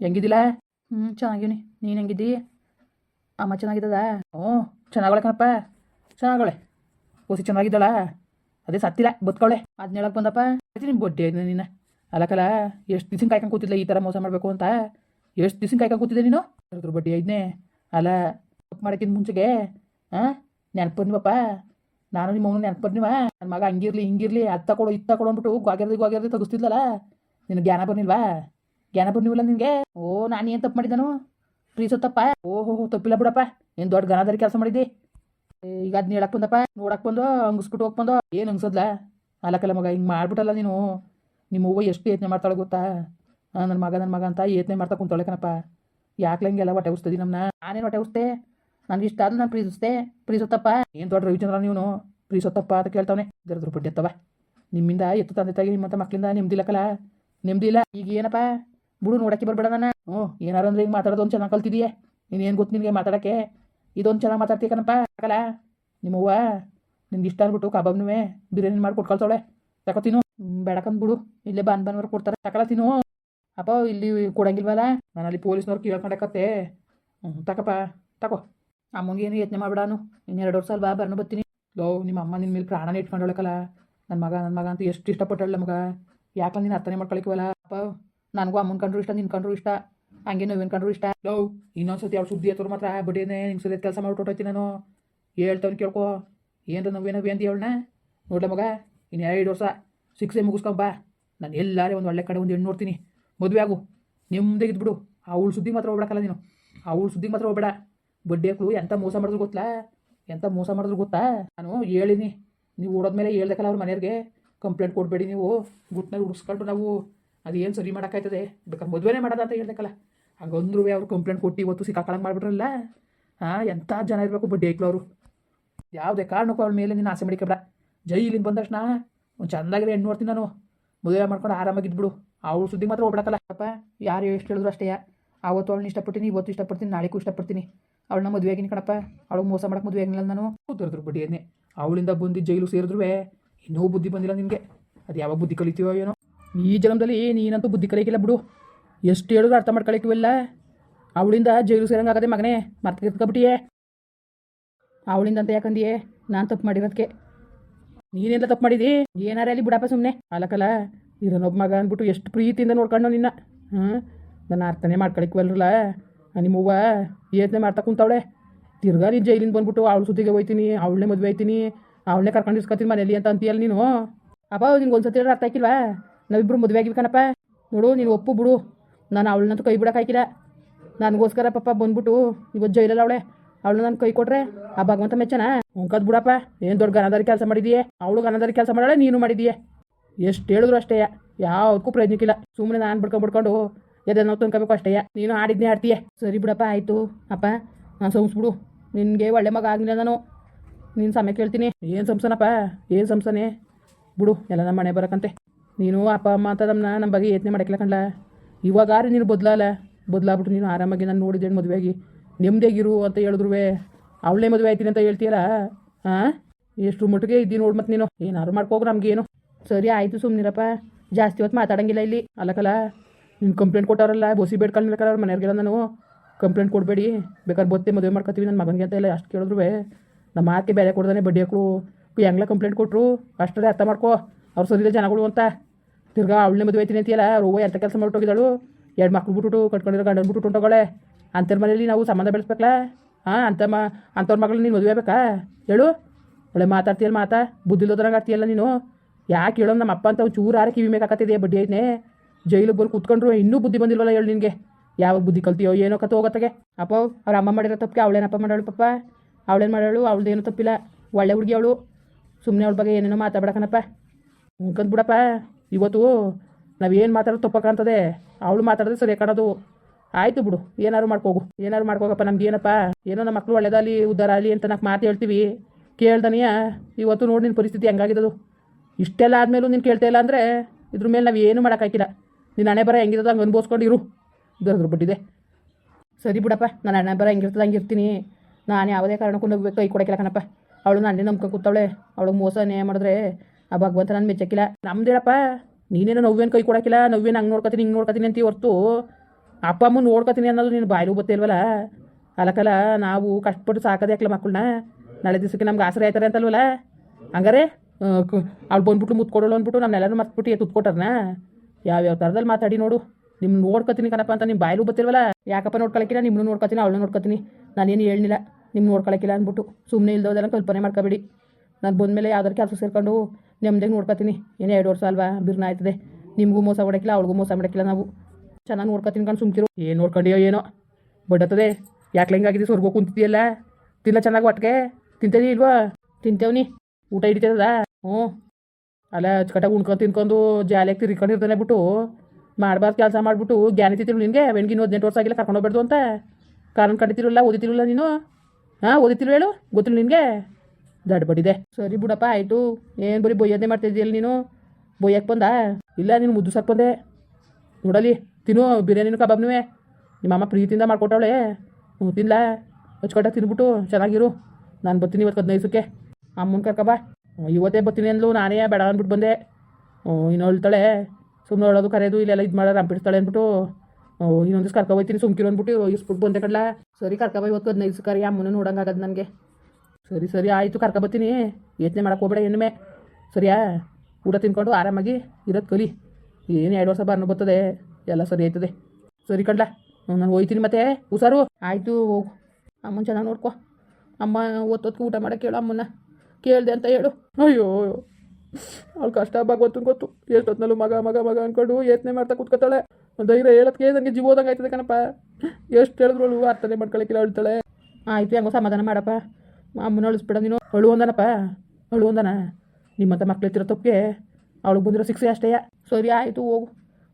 ಹೆಂಗಿದ್ದಿಲ್ಲ? ಹ್ಞೂ ಚೆನ್ನಾಗಿವ್ನಿ. ನೀನು ಹೆಂಗಿದ್ದಿ? ಅಮ್ಮ ಚೆನ್ನಾಗಿದ್ದದ ಹ್ಞೂ ಚೆನ್ನಾಗಳೆ ಕಣಪ್ಪ. ಚೆನ್ನಾಗಳೆ ಓಸಿ ಚೆನ್ನಾಗಿದ್ದಳ. ಅದೇ ಸತ್ತಿಲ್ಲ, ಬದುಕವಳೆ. ಅದನ್ನ ಹೇಳಕ್ ಬಂದಪ್ಪ. ಬಡ್ಡಿ ಆಯ್ತು ನಿನ್ನ. ಅಲ್ಲಕಲ್ಲ ಎಷ್ಟು ದಿವ್ಸ ಕಾಯ್ಕೊಂಡು ಕೂತಿಲ್ಲ ಈ ಥರ ಮೋಸ ಮಾಡಬೇಕು ಅಂತ? ಎಷ್ಟು ದಿವ್ಸ ಕಾಯ್ಕೊಂಡು ಕೂತಿದ್ದೆ ನೀನು? ಅದ್ರ ಬಡ್ಡಿ ಐದನೇ ಅಲ್ಲ ತಪ್ಪು ಮಾಡೋಕ್ಕಿಂತ ಮುಂಚೆಗೆ ಹಾಂ ಪಪ್ಪ. ನಾನು ನಿಮ್ಮ ಮಗನ ನೆನಪು ನೀವ ನನ್ನ ಮಗ ಹಂಗಿರ್ಲಿ, ಹಿಂಗಿರ್ಲಿ ಅತ್ತ ಕೊಡು ಇತ್ತ ಕೊಡು ಅಂದ್ಬಿಟ್ಟು ಗ್ವಾಗ್ಯರ್ದಿ ಗ್ವಾಗ್ಯರ್ದಿ ತೆಗಿಸ್ತಿದ್ಲಲ್ಲ ನಿನಗೆ ಜ್ಞಾನ ಬರ್ನಿಲ್ವಾ ಜ್ಞಾನ ಬಂದಿವಲ್ಲ ನಿನಗೆ? ಓ, ನಾನು ಏನು ತಪ್ಪು ಮಾಡಿದನು? ಪ್ರೀಸೋ ತಪ್ಪ? ಓಹೋ ತಪ್ಪಿಲ್ಲ ಬಿಡಪ್ಪ. ಏನು ದೊಡ್ಡ ಗನಾದಾರಿ ಕೆಲಸ ಮಾಡಿದ್ದಿ ಈಗ ಅದನ್ನ ಹೇಳಕ್ ಬಂದಪ್ಪ. ನೋಡಕ್ ಬಂದು ಹಂಗಿಸ್ಬಿಟ್ಟು ಹೋಗಿ ಬಂದು, ಏನು ಹಂಗ್ಸದ್ಲ ಅಲ್ಲಕ್ಕಲ್ಲ ಮಗ, ಹಿಂಗೆ ಮಾಡ್ಬಿಟ್ಟಲ್ಲ ನೀನು. ನಿಮ್ಮ ಅವ್ವ ಎಷ್ಟು ಯತ್ನೆ ಮಾಡ್ತಾಳೆ ಗೊತ್ತಾ? ನನ್ನ ಮಗ ನನ್ನ ಮಗ ಅಂತ ಯೋಚನೆ ಮಾಡ್ತಾ ಕುಂತಾಳೆ ಕಣಪ್ಪ. ಯಾಕೆ ಎಲ್ಲ ಹೊಟ್ಟೆ ಉಸ್ತದಿ ನಮ್ಮನ್ನ ನಾನೇನು ಹೊಟ್ಟೆ ಉಸ್ತೆ? ನನಗೆ ಇಷ್ಟ ಆದ್ರೆ ನಾನು ಪ್ರೀತಿಸ್ತೆ ಪ್ರೀಸೋತ್ತಪ್ಪ ಏನು ದೊಡ್ಡ ರವಿಚಂದ್ರ ನೀನು? ಪ್ರೀಸೋತ್ತಪ್ಪ ಅಂತ ಕೇಳ್ತಾವನೆ. ಜರದ್ರ ಬಡ್ಡಿ ಎತ್ತವ ನಿಮ್ಮಿಂದ ಎತ್ತು ತಂದೆ ತಾಗಿ ನಿಮ್ಮಂತ ಮಕ್ಕಳಿಂದ ನೆಮ್ಮದಿಲ್ಲಕ್ಕಲ್ಲ ನೆಮ್ಮದಿ ಇಲ್ಲ? ಈಗ ಏನಪ್ಪ? ಬಿಡು, ನೋಡಕ್ಕೆ ಬರ್ಬೇಡ ನಾನು. ಹ್ಞೂ ಏನಾರು ಅಂದ್ರೆ ಹಿಂಗೆ ಮಾತಾಡೋದು ಒಂದು ಚೆನ್ನಾಗಿ ಕಲ್ತಿದೀಯ? ನೀನೇನು ಗೊತ್ತು ನಿನಗೆ ಮಾತಾಡೋಕ್ಕೆ? ಇದೊಂದು ಚೆನ್ನಾಗಿ ಮಾತಾಡ್ತೀಯ ಕಣಪ್ಪ ಆಗಲ್ಲ ನಿಮ್ಮವ್ವ ನಿನ್ಗೆ ಇಷ್ಟ ಅಂದ್ಬಿಟ್ಟು ಕಬಾಬ್ನೂ ಬಿರಿಯಾನಿ ಮಾಡಿ ಕೊಟ್ಟು ಕಳ್ಸೋಳೆ ತಿನ್ನು. ಬೇಡಕಂದು ಬಿಡು ಇಲ್ಲೇ ಬಾನ್ ಬಾನ್ವರ್ಗೆ ಕೊಡ್ತಾರೆ. ತಕಲ ತಿನ್ನು. ಅಪ್ಪ, ಇಲ್ಲಿ ಕೊಡಂಗಿಲ್ವಲ್ಲ? ನಾನು ಅಲ್ಲಿ ಪೊಲೀಸ್ನವ್ರು ಕೇಳ್ಕೊಂಡಕತ್ತೆ ಹ್ಞೂ ತಕಪ್ಪ, ತಕೋ. ಅಮ್ಮಂಗೆ ಏನು ಯತ್ನೆ ಮಾಡ್ಬಿಡಾನು ಇನ್ನೆರಡು ವರ್ಷ ಅಲ್ವಾ, ಬರ್ನು ಬರ್ತೀನಿ. ಲೋ, ನಿಮ್ಮ ಅಮ್ಮ ನಿನ್ನ ಮೇಲೆ ಪ್ರಾಣನೇ ಇಟ್ಕೊಂಡೊಳಕಲ್ಲ ನನ್ನ ಮಗ ನನ್ನ ಮಗ ಅಂತ ಎಷ್ಟು ಇಷ್ಟಪಟ್ಟಳ ಮಗ. ಯಾಕಂದ್ರೆ ನೀನು ಅರ್ಥನೇ ಮಾಡ್ಕೊಳಿಕವಲ್ಲ ಅಪ್ಪ ನನಗೂ ಅಮ್ಮನ ಕಂಡ್ರು ಇಷ್ಟ ನಿನ್ನ ಕಂಡ್ರು ಇಷ್ಟ, ಹಂಗೆ ನೋವೇನು ಕಂಡ್ರು ಇಷ್ಟ. ಲೋ, ಇನ್ನೊಂದ್ಸತಿ ಅವ್ರು ಸುದ್ದಿ ಹತ್ತರು ಮಾತ್ರ ಬಡ್ಡಿನೇ ನಿಂಗೆ ಸಲ ಕೆಲಸ ಮಾಡ್ಬಿಟ್ಟು ನಾನು. ಹೇಳ್ತಾವ್ನು ಕೇಳ್ಕೊ. ಏನ್ರ ನೋವೇ ನೋವೇ ಅಂತ ಹೇಳಣ್ಣ ನೋಡ್ಲ ಮಗ ಇನ್ನು ಎರಡು ವರ್ಷ ಸಿಕ್ಸೆ ಮುಗಿಸ್ಕೊಂಬ ನಾನು ಎಲ್ಲಾರೇ ಒಂದು ಒಳ್ಳೆ ಕಡೆ ಒಂದು ಹೆಣ್ಣು ನೋಡ್ತೀನಿ. ಮದುವೆ ಆಗು. ನೆಮ್ಮದಿಗೆ ಇದ್ಬಿಡು ಅವಳು ಸುದ್ದಿ ಮಾತ್ರ ಹೋಗ್ಬೇಡಕ್ಕಲ್ಲ ನೀನು. ಅವಳು ಸುದ್ದಿ ಮಾತ್ರ ಹೋಗ್ಬೇಡ. ಬಡ್ಡಿ ಹಾಕ್ಳು ಎಂಥ ಮೋಸ ಮಾಡಿದ್ರು ಗೊತ್ತಲ್ಲ ಎಂಥ ಮೋಸ ಮಾಡಿದ್ರು ಗೊತ್ತಾ? ನಾನು ಹೇಳಿನಿ. ನೀವು ಓಡೋದ್ಮೇಲೆ ಹೇಳ್ದಕ್ಕಲ್ಲ ಅವ್ರ ಮನೆಯವ್ರಿಗೆ. ಕಂಪ್ಲೇಂಟ್ ಕೊಡಬೇಡಿ ನೀವು. ಗುಟ್ನಲ್ಲಿ ಹುಡ್ಸ್ಕೊಂಡು ನಾವು. ಅದೇನು ಸರಿ ಮಾಡೋಕ್ಕಾಯ್ತದೆ? ಬೇಕಾದ್ರೆ ಮದುವೆನೇ ಮಾಡೋದ ಅಂತ ಹೇಳ್ಬೇಕಲ್ಲ ಹಂಗಂದ್ರೂ ಅವ್ರು ಕಂಪ್ಲೇಂಟ್ ಕೊಟ್ಟು ಇವತ್ತು ಸಿಕ್ಕಾಕಳಂಗೆ ಮಾಡ್ಬಿಟ್ರಲ್ಲ? ಹಾಂ ಎಂಥ ಜನ ಇರಬೇಕು ಬಡ್ಡಿ ಐಕ್ಲವರು ಯಾವುದೇ ಕಾರಣಕ್ಕೂ ಅವ್ರ ಮೇಲೆ ನೀನು ಆಸೆ ಮಾಡಿಕಬೇಡ ಜೈಲಿಂದ ಬಂದ ತಕ್ಷಣ ಒಂದು ಚೆಂದಾಗಿರೋ ಹೆಣ್ಣು ನೋಡ್ತೀನಿ ನಾನು. ಮದುವೆ ಮಾಡ್ಕೊಂಡು ಆರಾಮಾಗಿದ್ಬಿಡು ಅವಳು ಸುದ್ದಿ ಮಾತ್ರ ಹೋಗ್ಬಿಡಕ್ಕಲ್ಲ. ಯಾರು ಎಷ್ಟು ಹೇಳಿದ್ರು ಅಷ್ಟೇ. ಆವತ್ತು ಅವಳನ್ನ ಇಷ್ಟಪಡ್ತೀನಿ, ಇವತ್ತು ಇಷ್ಟಪಡ್ತೀನಿ, ನಾಳೆಗೂ ಇಷ್ಟಪಡ್ತೀನಿ. ಅವಳನ್ನ ಮದುವೆ ಆಗಿನಿ ಕಣಪ್ಪ. ಅವಳಿಗೆ ಮೋಸ ಮಾಡಕ್ಕೆ ಮದುವೆ ಆಗಿಲ್ಲ ನಾನು. ಕೂತಿದ್ರು ಬಡ್ಡಿ ಏನೇ ಅವಳಿಂದ ಬಂದು ಜೈಲು ಸೇರಿದ್ರು ಇನ್ನೂ ಬುದ್ಧಿ ಬಂದಿಲ್ಲ ನಿನಗೆ. ಅದು ಯಾವಾಗ ಬುದ್ಧಿ ಕಲಿತೀವೋ ಏನೋ. ಈ ಜನ್ಮದಲ್ಲಿ ನೀನಂತೂ ಬುದ್ಧಿ ಕಲಿಯಕ್ಕಿಲ್ಲ ಬಿಡು. ಎಷ್ಟು ಹೇಳಿದ್ರು ಅರ್ಥ ಮಾಡ್ಕೊಳಕ್ಕಿಲ್ಲ ಅವಳಿಂದ ಜೈಲು ಸೇರಂಗಾಗದೆ ಮಗನೇ ಮರ್ತ್ಕಿರ್ಕೊಬಿಟ್ಟಿಯೇ ಅವಳಿಂದ ಅಂತ ಯಾಕಂದಿಯೇ? ನಾನು ತಪ್ಪು ಮಾಡಿರೋದಕ್ಕೆ ನೀನೆಲ್ಲ ತಪ್ಪು ಮಾಡಿದಿ? ಏನಾರ ಅಲ್ಲಿ ಬಿಡಪ್ಪ ಸುಮ್ಮನೆ ಅಲಕಲ ಇರೋನೊಬ್ಬ ಮಗ ಅಂದ್ಬಿಟ್ಟು ಎಷ್ಟು ಪ್ರೀತಿಯಿಂದ ನೋಡ್ಕೊಂಡು ನಿನ್ನ. ಹ್ಞೂ ನನ್ನ ಅರ್ಥನೇ ಮಾಡ್ಕೊಳಿಕ್ವಲ್ರಲ್ಲ. ನಿಮ್ಮವ್ವ ಯೋಚನೆ ಮಾಡ್ತಾ ಕುಂತವಳೆ. ತಿರ್ಗಾ ನೀನು ಜೈಲಿಂದ ಬಂದ್ಬಿಟ್ಟು ಅವಳ ಸುದ್ದಿಗೆ ಹೋಯ್ತೀನಿ, ಅವಳನ್ನೇ ಮದುವೆ ಆಯ್ತೀನಿ, ಅವಳನ್ನೇ ಕರ್ಕೊಂಡು ಇಸ್ಕೊತೀನಿ ಮನೆಯಲ್ಲಿ ಅಂತ ಅಂತೀಯಲ್ಲ ನೀನು. ಅಪ್ಪ ನಿನ್ಗೆ ಒಂದ್ಸತಿ ಅರ್ಥ ಆಕಿಲ್ವಾ ನಾವಿಬ್ಬರು ಮದುವೆ ಆಗಿವಿ ಕಣಪ್ಪ ನೋಡು, ನೀನು ಒಪ್ಪು ಬಿಡು. ನಾನು ಅವಳನ್ನಂತೂ ಕೈ ಬಿಡೋಕ್ಕಾಗಿಲ್ಲ ನನಗೋಸ್ಕರ ಪಾಪ ಬಂದ್ಬಿಟ್ಟು ಇವತ್ತು ಜೈಲಲ್ಲ ಅವಳೆ. ಅವಳು ನಾನು ಕೈ ಕೊಟ್ರೆ ಆ ಭಗವಂತ ಮೆಚ್ಚನ? ಉಂಕದ್ ಬಿಡಪ್ಪ. ಏನು ದೊಡ್ಡ ಗನದಾರಿ ಕೆಲಸ ಮಾಡಿದೀಯೇ? ಅವಳು ಗನದಾರಿ ಕೆಲಸ ಮಾಡಾಳೆ, ನೀನು ಮಾಡಿದೀಯ. ಎಷ್ಟು ಹೇಳಿದ್ರು ಅಷ್ಟೇ. ಯಾವುದಕ್ಕೂ ಪ್ರಯತ್ನಕ್ಕಿಲ್ಲ. ಸುಮ್ಮನೆ ನಾನು ಬಿಡ್ಕೊಂಡು ಬಿಡ್ಕೊಂಡು ಎದೆ ನಾವು ತಂದ್ಕೋಬೇಕು ಅಷ್ಟೇ. ನೀನು ಆಡಿದ್ನೇ ಆಡ್ತೀಯ ಸರಿ ಬಿಡಪ್ಪ, ಆಯಿತು. ಅಪ್ಪ, ನಾನು ಸಂಸ್ಬಿಡು ನಿನಗೆ ಒಳ್ಳೆ ಮಗ ಆಗಲಿಲ್ಲ ನಾನು. ನೀನು ಸಮಯ ಕೇಳ್ತೀನಿ. ಏನು ಸಂಸನಪ್ಪ? ಏನು ಸಂಸನೆ? ಬಿಡು, ಎಲ್ಲ ನಮ್ಮ ಮನೆ ಬರಕಂತೆ. ನೀನು ಅಪ್ಪ, ಅಮ್ಮ ಅಂತ ನಮ್ಮನ್ನ ನಮ್ಮ ಬಗ್ಗೆ ಯತ್ನೆ ಮಾಡಕ್ಕಿಲ್ಲ ಇವಾಗ ಇವಾಗಾರು ನೀನು ಬದಲಾಲ ಬದಲಾಗ್ಬಿಟ್ಟು ನೀನು ಆರಾಮಾಗಿ ನಾನು ನೋಡಿದ್ದೇನು ಮದುವೆಯಾಗಿ. ನೆಮ್ಮದಿಯಾಗಿರು ಅಂತ ಹೇಳಿದ್ರು ಅವಳೇ ಮದುವೆ ಆಯ್ತೀನಿ ಅಂತ ಹೇಳ್ತೀಯಲ್ಲ? ಹಾಂ ಎಷ್ಟು ಮಟ್ಟಿಗೆ ಇದ್ದೀನಿ ನೋಡಿ ಮತ್ತೆ ನೀನು. ಏನಾದ್ರು ಮಾಡ್ಕೋಗು ನಮಗೇನು. ಸರಿ, ಆಯಿತು ಸುಮ್ಮನಿರಪ್ಪ ಜಾಸ್ತಿ ಹೊತ್ತು ಮಾತಾಡಂಗಿಲ್ಲ ಇಲ್ಲಿ. ಅಲ್ಲಕಲ್ಲ ನೀನು ಕಂಪ್ಲೇಂಟ್ ಕೊಟ್ಟವ್ರಲ್ಲ, ಬಸಿ ಬೇಡ್ಕೊಂಡಿಲ್ಲಕಲ್ಲ ಅವ್ರ ಮನೆಯವ್ರಿಗೆಲ್ಲ ನಾನು. ಕಂಪ್ಲೇಂಟ್ ಕೊಡಬೇಡಿ. ಬೇಕಾದ್ರೆ ಬತ್ತೆ ಮದುವೆ ಮಾಡ್ಕೊತೀವಿ ನನ್ನ ಮಗನಿಗೆ ಅಂತ ಎಲ್ಲ ಅಷ್ಟು ಕೇಳಿದ್ರು ನಮ್ಮ ಮಾತಿಗೆ ಬೇರೆ ಕೊಡ್ದಾನೆ ಬಡ್ಡಿ ಹಾಕ್ಳು. ಹೆಂಗ್ಲ ಕಂಪ್ಲೇಂಟ್ ಕೊಟ್ಟರು ಅಷ್ಟರೇ ಅರ್ಥ ಮಾಡ್ಕೋ. ಅವ್ರು ಸರಿಯಿಲ್ಲ ಜನಗಳು ಅಂತ. ತಿರ್ಗಾ ಅವಳನ್ನೇ ಮದುವೆ ಐತೀನಿ ಅಂತೀಯಲ್ಲ, ರೋವ ಎಂತ ಕೆಲಸ ಮಾಡ್ಬಿಟ್ಟೋಗಿದ್ದಾಳು ಎರಡು ಮಕ್ಳು ಬಿಟ್ಟು ಕಟ್ಕೊಂಡಿರೋ ಗಂಡನ ಬಿಟ್ಟು ಹೊಂಟೋಗಳೆ ಅಂಥವ್ರ ಮನೇಲಿ ನಾವು ಸಂಬಂಧ ಬೆಳೆಸ್ಬೇಕಲ್ಲ? ಹಾಂ ಅಂಥ ಮ ಅಂಥವ್ರ ಮಗಳು ನೀನು ಮದುವೆ ಬೇಕಾ ಹೇಳು. ಒಳ್ಳೆ ಮಾತಾಡ್ತೀಯಲ್ಲ ಮಾತಾ ಬುದ್ಧಿಲ್ಲೋದ್ರಂಗೆ ಆಡ್ತೀಯಲ್ಲ ನೀನು. ಯಾಕೆ ಹೇಳೋ ನಮ್ಮ ಅಪ್ಪ ಅಂತ ಒಂದು ಚೂರು ಆರ ಕಿವಿ ಮೇಕಾಕತ್ತಿದೆಯಾ ಬಡ್ಡಿ ಐತೆ ಜೈಲಿಗೆ ಬಂದು ಕೂತ್ಕೊಂಡ್ರು ಇನ್ನೂ ಬುದ್ಧಿ ಬಂದಿಲ್ವಲ್ಲ ಹೇಳು ನಿನಗೆ. ಯಾವಾಗ ಬುದ್ಧಿ ಕಲ್ತೀಯೋ ಏನೋ ಕತ್ತು ಹೋಗತ್ತಗೆ. ಅಪ್ಪ, ಅವ್ರ ಅಮ್ಮ ಮಾಡಿರೋ ತಪ್ಪಿಗೆ ಅವಳೇನಪ್ಪ ಮಾಡೋಳು ಪಪ್ಪ ಅವಳೇನು ಮಾಡೋಳು ಏನೋ ತಪ್ಪಿಲ್ಲ. ಒಳ್ಳೆ ಹುಡುಗಿ ಅವಳು. ಸುಮ್ಮನೆ ಅವಳ ಬಗ್ಗೆ ಏನೇನೋ ಮಾತಾಡ್ಬೇಡಕನಪ್ಪ ಮುಖಂದ್ ಬಿಡಪ್ಪ. ಇವತ್ತು ನಾವೇನು ಮಾತಾಡೋದು ತಪ್ಪ ಕಾಣ್ತದೆ ಅವಳು ಮಾತಾಡಿದ್ರೆ ಸರಿ ಕಾಣೋದು. ಆಯಿತು ಬಿಡು ಏನಾರು ಮಾಡ್ಕೋಗು. ಏನಾರು ಮಾಡ್ಕೋಗಪ್ಪ, ನಮ್ಗೆ ಏನಪ್ಪ? ಏನೋ ನಮ್ಮ ಮಕ್ಕಳು ಒಳ್ಳೇದಾಗಲಿ, ಉದ್ದಾರ ಆಗಲಿ ಅಂತ ನಾಲ್ಕು ಮಾತು ಹೇಳ್ತೀವಿ. ಕೇಳ್ದನೆಯ, ಇವತ್ತು ನೋಡಿ ನಿನ್ನ ಪರಿಸ್ಥಿತಿ ಹೆಂಗಾಗಿದ್ದದು. ಇಷ್ಟೆಲ್ಲ ಆದಮೇಲೂ ನೀನು ಕೇಳ್ತಾ ಇಲ್ಲ ಅಂದರೆ ಇದ್ರ ಮೇಲೆ ನಾವು ಏನು ಮಾಡೋಕ್ಕಾಗಿಲ್ಲ. ನಿನ್ನ ಹಣೆ ಬರ ಹೆಂಗಿರೋದು ಹಂಗೆ ಅನ್ಬೋಸ್ಕೊಂಡು ಇರು. ಇದ್ರ ಬಿಟ್ಟಿದೆ. ಸರಿ ಬಿಡಪ್ಪ ನಾನು ಅಣ್ಣ ಬರ ಹೆಂಗಿರ್ತದೆ ಹಂಗೆ ಇರ್ತೀನಿ. ನಾನು ಯಾವುದೇ ಕಾರಣಕ್ಕೂ ಕೈ ಕೊಡೋಕ್ಕಿಲ್ಲ ಕಣಪ್ಪ. ಅವಳು ನನ್ನೇ ನಂಬ್ಕೊಂಡು ಕೂತವಳೆ. ಅವಳಿಗೆ ಮೋಸ ನ್ಯಾಯ ಮಾಡಿದ್ರೆ ಆ ಭಗವಂತ ಮೆಚ್ಚಕಿಲ್ಲ ಮೆಚ್ಚಕ್ಕಿಲ್ಲ ನಮ್ದೇಳಪ್ಪ ನೀನೇನೋ ನೋವೇನು ಕೈ ಕೊಡಕ್ಕಿಲ್ಲ ನೋವೇನು ಹಂಗೆ ನೋಡ್ಕೊತೀನಿ ಹಿಂಗೆ ನೋಡ್ಕೊತೀನಿ ಅಂತ ಹೊರ್ತು. ಅಪ್ಪ ಅಮ್ಮ ನೋಡ್ಕೊತೀನಿ ಅನ್ನೋದು ನೀನು ಬಾಯಿಲು ಗೊತ್ತಿಲ್ವಲ್ಲ ಅಲಕಲ್ಲ ನಾವು ಕಷ್ಟಪಟ್ಟು ಸಾಕದೆ ಯಾಕಲ್ಲ ಮಕ್ಕಳನ್ನ ನಾಳೆ ದಿವಸಕ್ಕೆ ನಮ್ಗೆ ಆಸರೆ ಆಯ್ತಾರೆ ಅಂತಲ್ವಲ್ಲ? ಹಂಗಾರೆ ಅವ್ಳು ಬಂದ್ಬಿಟ್ಟು ಮುತ್ಕೊಡೋಳು ಅಂದ್ಬಿಟ್ಟು ನಮ್ನೆಲ್ಲರೂ ಮರ್ತ್ಬಿಟ್ಟು ತುತ್ಕೊಟ್ಟಾರನ ಯಾವ್ಯಾವ ಥರದಲ್ಲಿ ಮಾತಾಡಿ ನೋಡು. ನಿಮ್ಮ ನೋಡ್ಕೊತೀನಿ ಕಣಪ್ಪ ಅಂತ ನಿಮ್ಮ ಬಾಯಿಲು ಬತ್ತಿಲ್ವಲ್ಲ ಯಾಕಪ್ಪ ನೋಡ್ಕೊಳಕ್ಕಿಲ್ಲ ನಿಮ್ಮನ್ನು ನೋಡ್ಕೊತೀನಿ ಅವಳನ್ನ ನೋಡ್ಕೊತೀನಿ ನಾನೇನು ಹೇಳಿಲ್ಲ ನಿಮ್ಮ ನೋಡ್ಕೊಳಕ್ಕಿಲ್ಲ ಅಂದ್ಬಿಟ್ಟು. ಸುಮ್ಮನೆ ಇಲ್ದೋದೆಲ್ಲ ಕಲ್ಪನೆ ಮಾಡ್ಕೋಬೇಡಿ. ನಾನು ಬಂದಮೇಲೆ ಯಾವ್ದಾರು ಕೆಲಸ ಸೇರ್ಕೊಂಡು ನೆಮ್ಮದಿಗೆ ನೋಡ್ಕೊತೀನಿ. ಏನು ಎರಡು ವರ್ಷ ಅಲ್ವಾ? ಬಿರ್ನ ಆಯ್ತದೆ. ನಿಮಗೂ ಮೋಸ ಮಾಡಕ್ಕಿಲ್ಲ, ಅವಳಿಗೂ ಮೋಸ ಮಾಡಕ್ಕಿಲ್ಲ ನಾವು. ಚೆನ್ನಾಗಿ ನೋಡ್ಕೊತೀನಿ ಕಣ್ ಸುಮ್ಕಿರು. ಏನು ನೋಡ್ಕೊಂಡಿಯೋ ಏನೋ. ಬಡತ್ತದೆ ಯಾಕೆ ಹೆಂಗಾಗಿದೆ ಸ್ವರ್ಗ ಕುಂತಿದೆಯಲ್ಲ. ತಿನ್ನ ಚೆನ್ನಾಗಿ ಒಟ್ಟಿಗೆ ತಿಂತೇನಿ ಇಲ್ವಾ? ತಿಂತೇವ್ನಿ. ಊಟ ಹಿಡಿತದ? ಹ್ಞೂ. ಅಲ್ಲ, ಅಚ್ಚುಕಟ್ಟಾಗಿ ಉಣ್ಕೊಂಡು ತಿನ್ಕೊಂಡು ಜಾಲಿಯಾಗಿ ತಿರ್ಕೊಂಡಿರ್ತಾನೆ ಬಿಟ್ಟು, ಮಾಡಬಾರ್ದು ಕೆಲಸ ಮಾಡಿಬಿಟ್ಟು ಜ್ಞಾನ ತಿಳು ನಿನಗೆ? ಬೆಣ್ಗಿನ ಹದಿನೆಂಟು ವರ್ಷ ಆಗಿಲ್ಲ ಕರ್ಕೊಂಡು ಹೋಗ್ಬಾರ್ದು ಅಂತ? ಕಾರಣ ಕಂಡಿತಿರಲ್ಲ ಓದಿತಿರಲ್ಲ ನೀನು? ಹಾಂ ಓದಿತಿರು ಹೇಳು ಗೊತ್ತಿಲ್ಲ ನಿನಗೆ? ದಡ್ಬಡಿದೆ ಸರಿ ಬಿಡಪ್ಪ, ಆಯಿತು. ಏನು ಬರೀ ಬೊಯ್ಯೋದೇ ಮಾಡ್ತಿದ್ದೀಯಲ್ಲ ನೀನು? ಬೊಯ್ಯಕ್ಕೆ ಬಂದ? ಇಲ್ಲ, ನೀನು ಮುದ್ದು ಬಂದೆ. ನೋಡಲಿ, ತಿನ್ನು, ಬಿರಿಯಾನಿನೂ ಕಬಾಬ್ನೂ. ನಿಮ್ಮ ಅಮ್ಮ ಪ್ರೀತಿಯಿಂದ ಮಾಡ್ಕೊಟ್ಟವಳೆ. ಹ್ಞೂ, ತಿನ್ಲ. ಹಚ್ಕೊಟ್ಟ ತಿನ್ಬಿಟ್ಟು ಚೆನ್ನಾಗಿರು. ನಾನು ಬರ್ತೀನಿ ಇವತ್ತು ಹದಿನೈದು ಸುಕ್ಕೆ. ಅಮ್ಮನ ಕರ್ಕಬಾ ಇವತ್ತೇ ಬರ್ತೀನಿ ಅಂದ್ಲು. ನಾನೇ ಬೇಡ ಅಂದ್ಬಿಟ್ಟು ಬಂದೆ. ಇನ್ನು ಹೇಳ್ತಾಳೆ ಸುಮ್ಮನೆ ಹೇಳೋದು ಕರೆಯೋದು ಇಲ್ಲೆಲ್ಲ ಇದು ಮಾಡೋ ರಂಪಿಡ್ತಾಳೆ ಅಂದ್ಬಿಟ್ಟು. ಇನ್ನೊಂದು ಕರ್ಕೊ ಹೋಗ್ತೀನಿ ಸುಮ್ಕಿರು ಅಂದ್ಬಿಟ್ಟು. ಇಸ್ಬಿಟ್ಟು ಬಂದೆ ಕಡ್ಲ. ಸರಿ, ಕರ್ಕೊ ಇವತ್ತು ಹದಿನೈದು ಕರಿ ಅಮ್ಮನ ನೋಡಂಗಾಗದು ನನಗೆ. ಸರಿ ಸರಿ, ಆಯಿತು ಕರ್ಕೊ ಬರ್ತೀನಿ ಯೋಚನೆ ಮಾಡಕ್ಕೆ ಹೋಗ್ಬೇಡ ಹೆಣ್ಣುಮೆ ಸರಿಯಾ? ಊಟ ತಿನ್ಕೊಂಡು ಆರಾಮಾಗಿ ಇರೋದು ಕಲಿ. ಏನು ಎರಡು ವರ್ಷ ಬರ್ನು ಬರ್ತದೆ ಎಲ್ಲ ಸರಿ ಆಯ್ತದೆ. ಸರಿ ಕಂಡ ನಾನು ಹೋಯ್ತೀನಿ ಮತ್ತೆ. ಹುಷಾರು? ಆಯಿತು. ಹೋಗು ಅಮ್ಮನ ಚೆನ್ನಾಗಿ ನೋಡ್ಕೊ. ಅಮ್ಮ ಒತ್ತೊತ್ತು ಊಟ ಮಾಡೋಕೆ ಹೇಳು ಅಮ್ಮನ ಕೇಳಿದೆ ಅಂತ ಹೇಳು. ಅಯ್ಯೋ ಅವ್ಳು ಕಷ್ಟ ಭಗವಂತನ ಗೊತ್ತು. ಎಷ್ಟೊತ್ತಿನಲ್ಲೂ ಮಗ ಮಗ ಮಗ ಅಂದ್ಕೊಂಡು ಯೋಚನೆ ಮಾಡ್ತಾ ಕೂತ್ಕೊತಾಳೆ. ಧೈರ್ಯ ಹೇಳೋದಕ್ಕೆ ನನಗೆ ಜೀವ ಹೋದಂಗೆ ಆಯ್ತದೆ ಕಣಪ್ಪ. ಎಷ್ಟು ಹೇಳಿದ್ರು ಅವಳು ಅರ್ಥನೇ ಹೇಳ್ತಾಳೆ ಆಯಿತು, ಹೆಂಗೋ ಸಮಾಧಾನ ಮಾಡಪ್ಪ. ಅಮ್ಮನ ಅಳಿಸ್ಬೇಡ ನೀನು. ಅಳು ಒಂದನಪ್ಪ ಅಳು ಒಂದನ ನಿಮ್ಮಂಥ ಮಕ್ಳು ತಪ್ಪಿಗೆ ಅವಳಿಗೆ ಬಂದಿರೋ ಶಿಕ್ಷೆ ಅಷ್ಟೇ. ಸರಿ ಆಯಿತು, ಹೋಗು.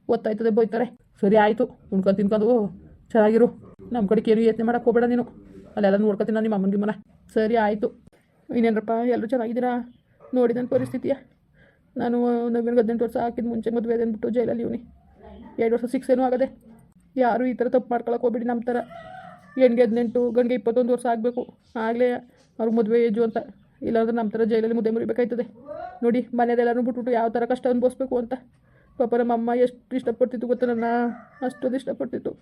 ಒತ್ತಾಯ್ತದೆ ಬೈತಾರೆ. ಸರಿ ಆಯಿತು. ಉಣ್ಕೊಂಡು ತಿನ್ಕೊಂಡು ಚೆನ್ನಾಗಿರು. ನಮ್ಮ ಕಡೆ ಏನು ಯತ್ನೆ ಮಾಡೋಕೆ ಹೋಗ್ಬೇಡ ನೀನು. ಅಲ್ಲೆಲ್ಲ ನೋಡ್ಕೊತೀನಿ ನಾನು ನಿಮ್ಮ ಅಮ್ಮನಿಗೆ ಗಿಮ್ಮನ. ಸರಿ ಆಯಿತು. ಇನ್ನೇನಪ್ಪ ಎಲ್ಲರೂ ಚೆನ್ನಾಗಿದ್ದೀರಾ? ನೋಡಿ ನನ್ನ ಪರಿಸ್ಥಿತಿಯ. ನಾನು ನವೀನ್ಗೆ ಹದಿನೆಂಟು ವರ್ಷ ಹಾಕಿದ ಮುಂಚೆ ಮದುವೆ ಅಂದ್ಬಿಟ್ಟು ಜೈಲಲ್ಲಿ ಇವನಿ. ಎರಡು ವರ್ಷ ಶಿಕ್ಷೆನೂ ಆಗದೆ. ಯಾರು ಈ ಥರ ತಪ್ಪು ಮಾಡ್ಕೊಳಕ್ಕೆ ಹೋಗ್ಬೇಡಿ ನಮ್ಮ ಥರ. ಹೆಣ್ಗೆ ಹದಿನೆಂಟು ಗಂಡಿಗೆ ಇಪ್ಪತ್ತೊಂದು ವರ್ಷ ಆಗಬೇಕು. ಆಗಲೇ ಅವ್ರಿಗೆ ಮದುವೆ ಏಜು ಅಂತ. ಇಲ್ಲಾಂದ್ರೆ ನಮ್ಮ ಥರ ಜೈಲಲ್ಲಿ ಮುದ್ದೆ ಮುರಿಬೇಕಾಯ್ತದೆ. ನೋಡಿ ಮನೆಯದೆಲ್ಲರೂ ಬಿಟ್ಬಿಟ್ಟು ಯಾವ ಥರ ಕಷ್ಟ ಅನುಭವಿಸ್ಬೇಕು ಅಂತ. ಪಾಪ ನಮ್ಮ ಅಮ್ಮ ಎಷ್ಟು ಇಷ್ಟಪಡ್ತಿತ್ತು ಗೊತ್ತಾ ನನ್ನ? ಅಷ್ಟೊಂದು ಇಷ್ಟಪಡ್ತಿತ್ತು.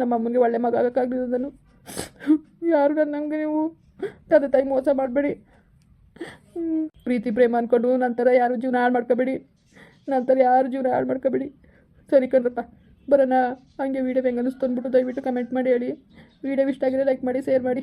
ನಮ್ಮ ಅಮ್ಮನಿಗೆ ಒಳ್ಳೆ ಮಗ ಆಗೋಕ್ಕಾಗಲಿಲ್ಲ ನಾನು ಯಾರು ನನ್ನ ನಮಗೆ ನೀವು? ತಂದೆ ತಾಯಿ ಮೋಸ ಮಾಡಬೇಡಿ. ಪ್ರೀತಿ, ಪ್ರೇಮ ಅಂದ್ಕೊಂಡು ನಂತರ ಯಾರು ಜೀವನ ಹಾಳು ಮಾಡ್ಕೋಬೇಡಿ. ನಂತರ ಯಾರು ಜೀವನ ಹಾಳು ಮಾಡ್ಕೋಬೇಡಿ. ಸರಿ ಕಣ್ರಪ್ಪ, ಬರೋಣ. ಹಂಗೆ ವೀಡಿಯೋ ಹೆಂಗೆ ಅನಿಸ್ತು ಅಂದ್ಬಿಟ್ಟು ದಯವಿಟ್ಟು ಕಮೆಂಟ್ ಮಾಡಿ, ಹೇಳಿ. ವೀಡಿಯೋ ಇಷ್ಟ ಆಗಿದೆ ಲೈಕ್ ಮಾಡಿ ಶೇರ್ ಮಾಡಿ.